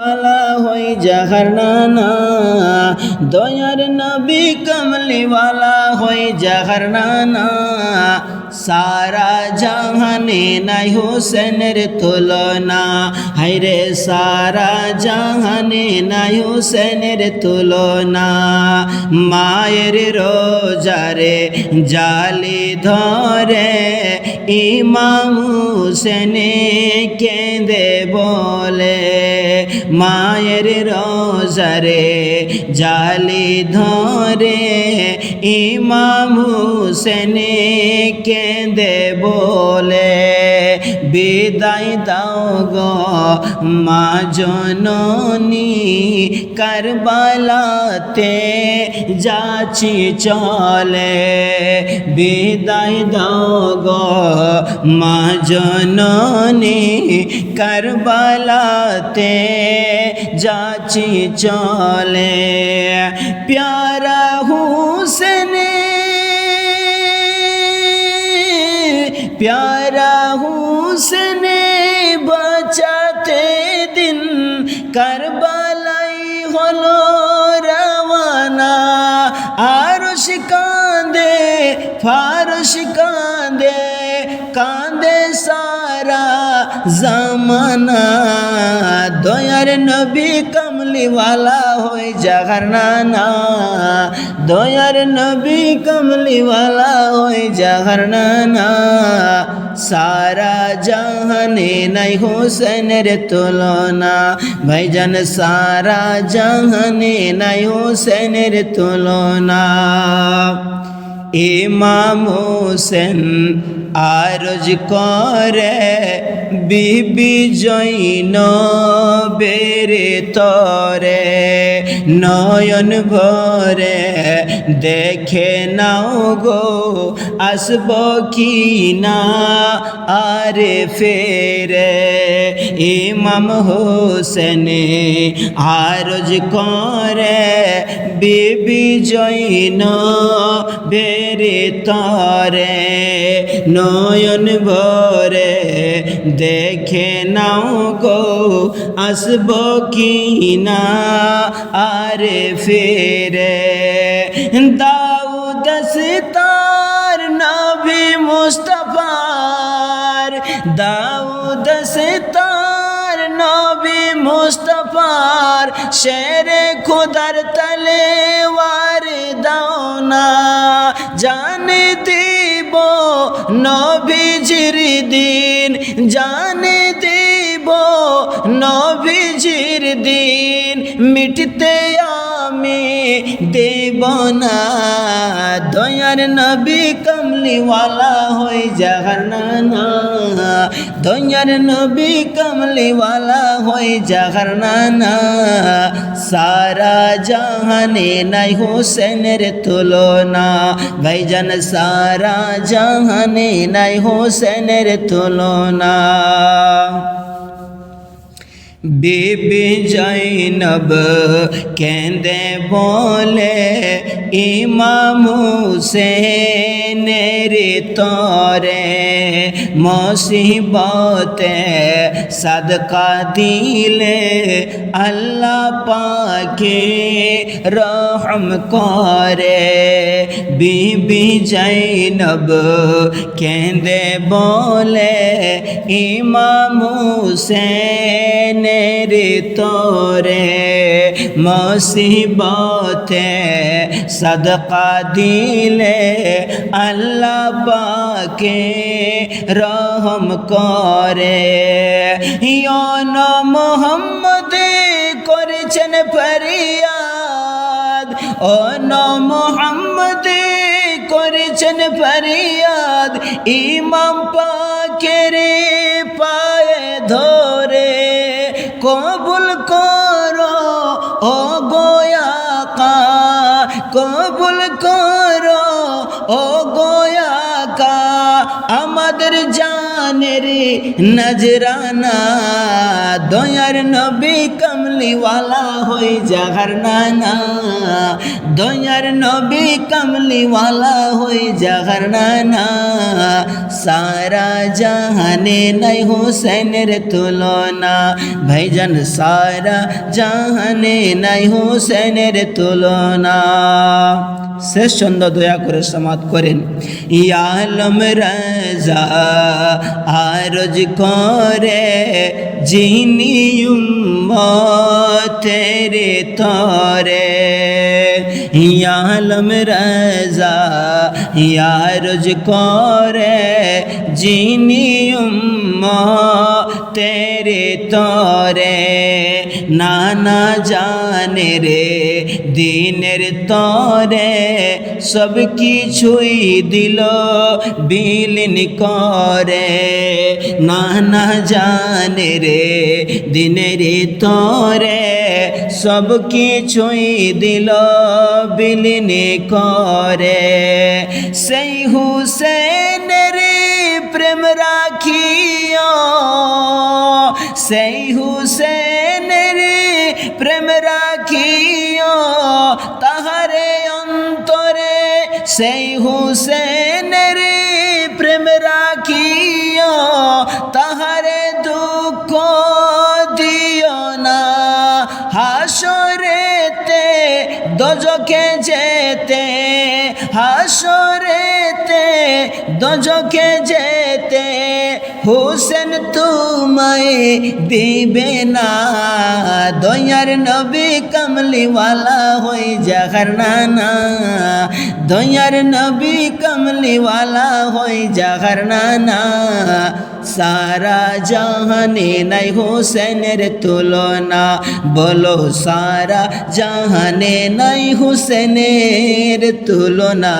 আলা হই জাহার নানা দয়ার নবী কমলিওয়ালা হই জাহার নানা সারা জাহানে নাই হোসেনের তুলনা হাইরে সারা জাহানে নাই হোসেনের তুলনা, মায়ের রোজারে জালি ধরে ইমাম হুসেনে কেঁদে বলে মায়ের রোজারে জালি ধরে ইমাম হুসেন কেঁদে বলে। বিদায় দাও গো মা জননী কারবালাতে যাচ্ছি চলে। বিদায় দাও গো মা জননী কারবালাতে যাচ্ছি চলে। প্যারা হুসেনে, প্যারা হুসনে বাঁচাতে দিন কারবালাই হলো রওয়ানা আরশ কাঁদে ফারশ কাঁদে কাঁদে সারা জামানা দয়ার নবী কমলিওয়ালা হই জাগার নানা। দয়ার নবী কমলিওয়ালা হই জাগার নানা। সারা জাহানে নাই হোসেনের তুলনা। ভাইজান, সারা জাহানে নাই হোসেনের তুলনা। ইমাম হোসেন আরজ করে, বিবি জৈন বেরে তরে। নয়ন ভরে, দেখে নাও গো, আসব কি না আরে ফেরে। ইমাম হোসেন আরজ করে, বিবি জৈন বেরে তরে, নয়ন ভরে দেখে নাও গো, আসব কি না আরে ফেরে। দাউদ সিতার নবী মুস্তফার, দাউদ মুস্তফার শের খুদার তলেওয়ার দাও না। জানে দিব নভিজির দিন, জানে দিব নভিজির দিন। মিটতে দেব না দয়ার নবী কমলিওয়ালা হয়ে জাহানা দয়ার নবী কমলিওয়ালা হয়ে জাহানা সারা জাহানে নাই হোসেনের তুলনা। ভাইজান, সারা জাহানে নাই হোসেনের তুলনা। বিবি জৈনব কেঁদে বলে ইমাম হুসেনের তরে মুসিবতে সদকা দিলে আল্লাহ পাকে রহম করে। বিবি জৈনব কেঁদে বলে, ইমাম হুসেনের তরে মুসিবতে সদকা দিলে আল্লাহ পাকে রহম করে ইয়ন মোহাম্মদ করেছেন ফরিয়াদ ও ন মোহাম্মদ করেছেন ফরিয়াদ ইমাম পাকের কবুল করো ও গোয়াকা আমাদের জানের নজরানা, দয়ার নবী কমলিওয়ালা হই জাহার নানা। দয়ার নবী কমলিওয়ালা হই জাহার নানা। সারা জাহানে নাই হোসেনের তুলনা, ভাইজান সারা জাহানে নাই হোসেনের তুলনা। শেষ ছন্দ দয়া করে সমাপ্ত করেন। ইয়ালম রাজা আরজ করে যিনি তেরে। তরে ইয়ালম রাজা ইয়ারজ করে যিনি তেরে তরে নানা জানে রে, দিনের তরে সব কিছুই দিল, বিলীন করে। নানা জানে রে, দিনের তরে সব কিছুই দিল, বিলীন করে। সেই হুসেনের সেই হুসেনের প্রেম রাখিও, তাহারে অন্তরে সেই হুসেনের প্রেম রাখিও, তাহারে দুঃখ দিও না। হাসরেতে দজকে যেতে হাসরেতে দজকে যেতে হুসেন তোমায় দিবে না দয়ার নবী কমলিওয়ালা হই জাহার নানা দয়ার নবী কমলিওয়ালা হই জাহার নানা সারা জাহানে নাই হোসেনের তুলনা। বলো সারা জাহানে নাই হোসেনের তুলনা।